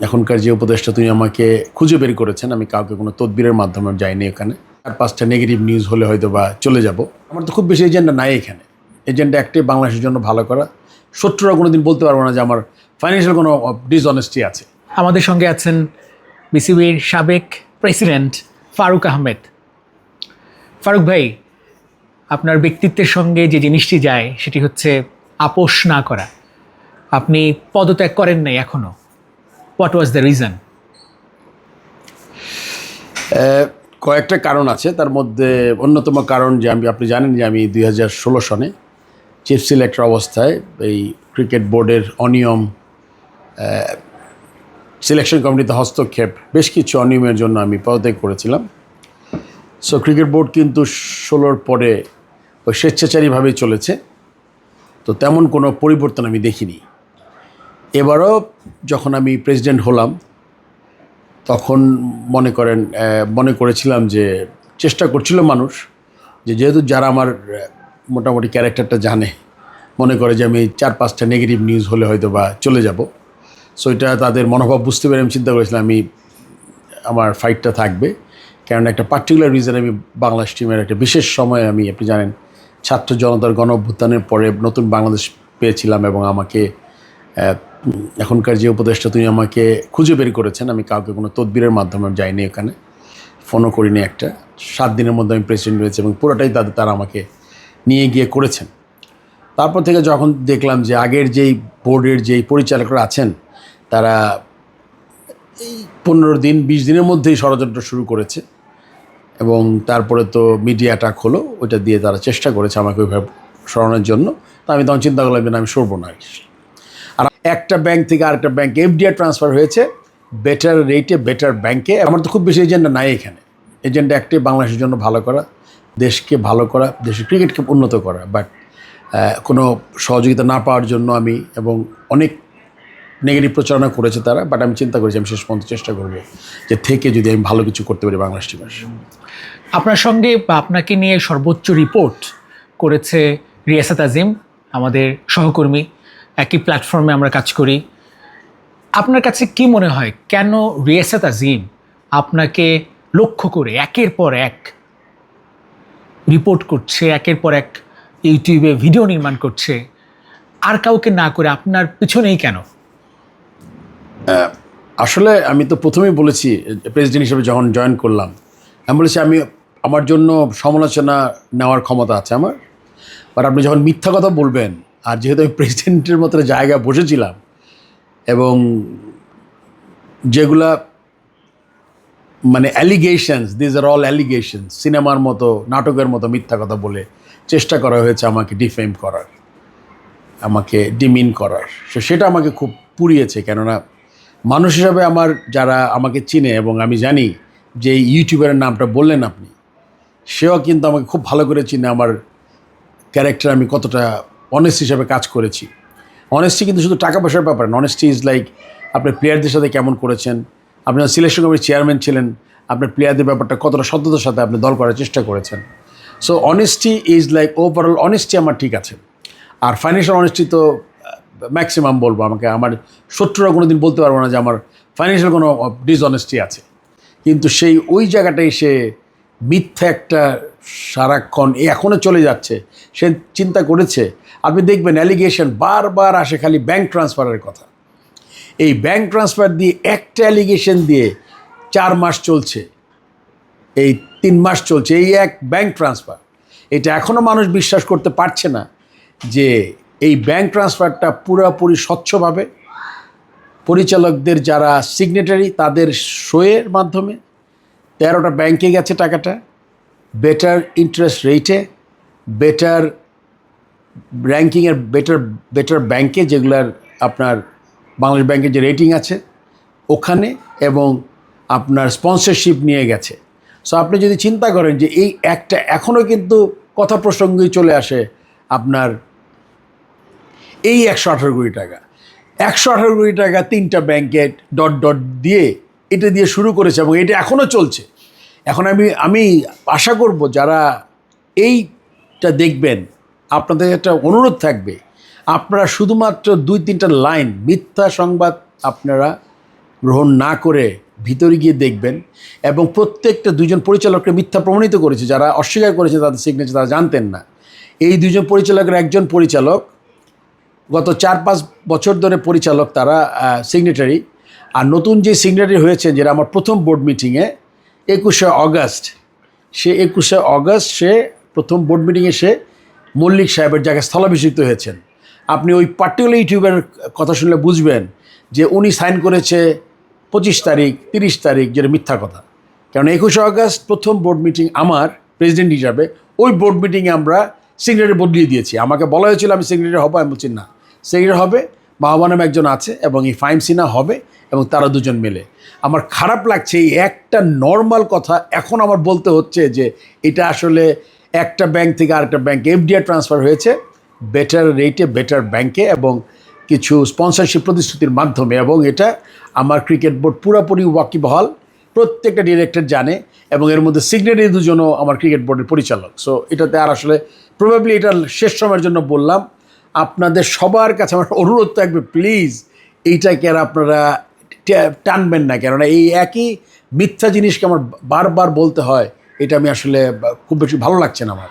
এখনকার যে উপদেশটা তুমি আমাকে খুঁজে বের করেছেন, আমি কাউকে কোনো তদবিরের মাধ্যমে যাইনি এখানে। আর পাঁচটা নেগেটিভ নিউজ হলে হয়তো বা চলে যাব। আমার তো খুব বেশি এজেন্ডা নাই এখানে। এজেন্ডা একটাই, বাংলাদেশের জন্য ভালো করা। শত্রুরা কোনো দিন বলতে পারব না যে আমার ফাইন্যান্সিয়াল কোনো ডিসঅনেস্টি আছে। আমাদের সঙ্গে আছেন বিসিবির সাবেক প্রেসিডেন্ট ফারুক আহমেদ। ফারুক ভাই, আপনার ব্যক্তিত্বের সঙ্গে যে জিনিসটি যায়, সেটি হচ্ছে আপোষ না করা। আপনি পদত্যাগ করেন নাই এখনও। হোয়াট ওয়াজ দ্য রিজন কয়েকটা কারণ আছে। তার মধ্যে অন্যতম কারণ যে আমি, আপনি জানেন যে আমি দুই হাজার ষোলো সনে চিফ সিলেক্টর অবস্থায় এই ক্রিকেট বোর্ডের অনিয়ম সিলেকশন কমিটিতে হস্তক্ষেপ, বেশ কিছু অনিয়মের জন্য আমি পদত্যাগ করেছিলাম। সো ক্রিকেট বোর্ড কিন্তু ষোলোর পরে ওই স্বেচ্ছাচারীভাবেই চলেছে। তো তেমন কোনো পরিবর্তন আমি দেখিনি। এবারও যখন আমি প্রেসিডেন্ট হলাম, তখন মনে করেন মনে করেছিলাম যে চেষ্টা করছিল মানুষ যে যেহেতু যারা আমার মোটামুটি ক্যারেক্টারটা জানে, মনে করে যে আমি চার পাঁচটা নেগেটিভ নিউজ হলে হয়তো বা চলে যাব। সো এটা তাদের মনোভাব বুঝতে পেরে আমি চিন্তা করেছিলাম আমি, আমার ফাইটটা থাকবে। কারণ একটা পার্টিকুলার রিজন আমি বাংলাদেশ টিমের একটা বিশেষ সময় আমি, আপনি জানেন, ছাত্র জনতার গণ অভ্যুত্থানের পরে নতুন বাংলাদেশ পেয়েছিলাম এবং আমাকে এখনকার যে উপদেশটা তুমি আমাকে খুঁজে বের করেছেন, আমি কাউকে কোনো তদবিরের মাধ্যমে যাইনি এখানে। ফোনও করিনি একটা। সাত দিনের মধ্যে আমি প্রেসিডেন্ট হয়েছি এবং পুরোটাই তাদের, তারা আমাকে নিয়ে গিয়ে করেছেন। তারপর থেকে যখন দেখলাম যে আগের যেই বোর্ডের যেই পরিচালকরা আছেন, তারা এই পনেরো দিন, বিশ দিনের মধ্যেই ষড়যন্ত্র শুরু করেছে এবং তারপরে তো মিডিয়া অ্যাটাক হলো, ওইটা দিয়ে তারা চেষ্টা করেছে আমাকে ওইভাবে সরানোর জন্য। তো আমি তখন চিন্তা করলাম যে আমি সরবো না। একটা ব্যাংক থেকে আরেকটা ব্যাংকে এফডিআর ট্রান্সফার হয়েছে বেটার রেটে বেটার ব্যাংকে আমার তো খুব বেশি এজেন্ডা নাই এখানে। এজেন্ডা একটাই বাংলাদেশের জন্য ভালো করা, দেশকে ভালো করা, দেশের ক্রিকেটকে উন্নত করা। বাট কোনো সহযোগিতা না পাওয়ার জন্য আমি এবং অনেক নেগেটিভ প্রচারণা করেছে তারা বাট আমি চিন্তা করেছি, আমি শেষ পর্যন্ত চেষ্টা করব যে থেকে যদি আমি ভালো কিছু করতে পারি বাংলাদেশ টিমের আপনার সঙ্গে আপনাকে নিয়ে সর্বোচ্চ রিপোর্ট করেছে রিয়াসাত আজিম, আমাদের সহকর্মী একই প্ল্যাটফর্মে আমরা কাজ করি। আপনার কাছে কি মনে হয়, কেন রিয়াসাত আজিম আপনাকে লক্ষ্য করে একের পর এক রিপোর্ট করছে, একের পর এক ইউটিউবে ভিডিও নির্মাণ করছে, আর কাউকে না করে আপনার পিছনেই কেন? আসলে আমি তো প্রথমেই বলেছি প্রেসিডেন্ট হিসেবে যখন জয়েন করলাম, আমি বলেছি আমি আমার জন্য সমালোচনা নেওয়ার ক্ষমতা আছে আমার। বাট আপনি যখন মিথ্যা কথা বলবেন আর যেহেতু আমি প্রেসিডেন্টের মতো জায়গায় বসেছিলাম, এবং যেগুলা মানে allegations these are all allegations সিনেমার মতো, নাটকের মতো মিথ্যা কথা বলে চেষ্টা করা হয়েছে আমাকে ডিফেম করার, আমাকে ডিমিন করার। সো সেটা আমাকে খুব পুড়িয়েছে, কেননা মানুষ হিসাবে আমার যারা আমাকে চিনে, এবং আমি জানি যে ইউটিউবারের নামটা বললেন আপনি, সেও কিন্তু আমাকে খুব ভালো করে চিনে, আমার ক্যারেক্টার আমি কতটা অনেস্ট হিসাবে কাজ করেছি। অনেস্টি কিন্তু শুধু টাকা পয়সার ব্যাপার না অনেস্টি ইজ লাইক আপনি প্লেয়ারদের সাথে কেমন করেছেন আপনার সিলেকশন কমিটির চেয়ারম্যান ছিলেন, আপনার প্লেয়ারদের ব্যাপারটা কতটা সততার সাথে আপনি দল করার চেষ্টা করেছেন। So honesty is like overall honesty আমার ঠিক আছে। আর ফাইন্যান্সিয়াল অনেস্টি তো ম্যাক্সিমাম বলব আমাকে, আমার শত্রুরা কোনো দিন বলতে পারব না যে আমার ফাইন্যান্সিয়াল কোনো ডিসঅনেস্টি আছে। কিন্তু সেই ওই জায়গাটাই সে মিথ্যা একটা সারাক্ষণ এখনও চলে যাচ্ছে। সে চিন্তা করেছে। আপনি দেখবেন অ্যালিগেশন বারবার আসে খালি ব্যাংক ট্রান্সফারের কথা। এই ব্যাংক ট্রান্সফার দিয়ে একটা অ্যালিগেশন দিয়ে চার মাস চলছে। এই তিন মাস চলছে। এই এক ব্যাংক ট্রান্সফার এটা এখনও মানুষ বিশ্বাস করতে পারছে না যে এই ব্যাংক ট্রান্সফারটা পুরোপুরি স্বচ্ছভাবে পরিচালকদের যারা সিগনেটারি তাদের শোয়ের মাধ্যমে তেরোটা ব্যাংকে গেছে টাকাটা। বেটার ইন্টারেস্ট রেটে বেটার র্যাঙ্কিংয়ের বেটার বেটার ব্যাংকে যেগুলার আপনার বাংলাদেশ ব্যাংকের যে রেটিং আছে, ওখানে এবং আপনার স্পন্সরশিপ নিয়ে গেছে। সো আপনি যদি চিন্তা করেন যে এই একটা এখনও কিন্তু কথা প্রসঙ্গেই চলে আসে আপনার এই একশো আঠারো কোটি টাকা। একশো আঠারো কোটি টাকা তিনটা ব্যাংকে ডট ডট দিয়ে এটা দিয়ে শুরু করেছে এবং এটা এখনও চলছে। এখন আমি আমি আশা করব যারা এইটা দেখবেন, আপনাদের একটা অনুরোধ থাকবে, আপনারা শুধুমাত্র দুই, তিনটা লাইন মিথ্যা সংবাদ আপনারা গ্রহণ না করে ভিতরে গিয়ে দেখবেন এবং প্রত্যেকটা দুজন পরিচালককে মিথ্যা প্রমাণিত করেছে, যারা অস্বীকার করেছে তাদের সিগনেচার তারা জানতেন না। এই দুজন পরিচালকের একজন পরিচালক, গত চার, পাঁচ বছর ধরে পরিচালক, তারা সিগনেটারি আর নতুন যে সিগনেটারি হয়েছে, যেটা আমার প্রথম বোর্ড মিটিংয়ে একুশে অগাস্ট, সে একুশে অগাস্ট সে প্রথম বোর্ড মিটিংয়ে সে মল্লিক সাহেবের জায়গায় স্থলাভিষিক্ত হয়েছেন। আপনি ওই পার্টিকুলার ইউটিউবের কথা শুনলে বুঝবেন যে উনি সাইন করেছে পঁচিশ তারিখ, তিরিশ তারিখ, যেটা মিথ্যা কথা। কারণ একুশে আগস্ট প্রথম বোর্ড মিটিং আমার প্রেসিডেন্ট হিসাবে, ওই বোর্ড মিটিংয়ে আমরা সিগনেটারি বদলিয়ে দিয়েছি। আমাকে বলা হয়েছিল আমি সিগনেটারি হব, আমি বলছি না। সিগনেটারি হবে বাবা নামে একজন আছে এবং এই ফাইম সিনা হবে। এবং তারা দুজন মিলে। আমার খারাপ লাগছে এই একটা নর্মাল কথা এখন আমার বলতে হচ্ছে যে এটা আসলে একটা ব্যাংক থেকে আরেকটা ব্যাংকে এফডিআর ট্রান্সফার হয়েছে বেটার রেটে বেটার ব্যাংকে এবং কিছু স্পন্সরশিপ প্রতিশ্রুতির মাধ্যমে এবং এটা আমার ক্রিকেট বোর্ড পুরোপুরি ওয়াকিবহাল, প্রত্যেকটা ডিরেক্টর জানে এবং এর মধ্যে সিগনেটারি দুজনও আমার ক্রিকেট বোর্ডের পরিচালক। সো এটাতে আর আসলে প্রবাবলি এটা শেষ সময়ের জন্য বললাম। আপনাদের সবার কাছে আমার অনুরোধ থাকবে প্লিজ এইটাকে আর আপনারা টানবেন না কেননা এই একই মিথ্যা জিনিসকে আমার বারবার বলতে হয়, এটা আমি আসলে খুব বেশি ভালো লাগছে না আমার।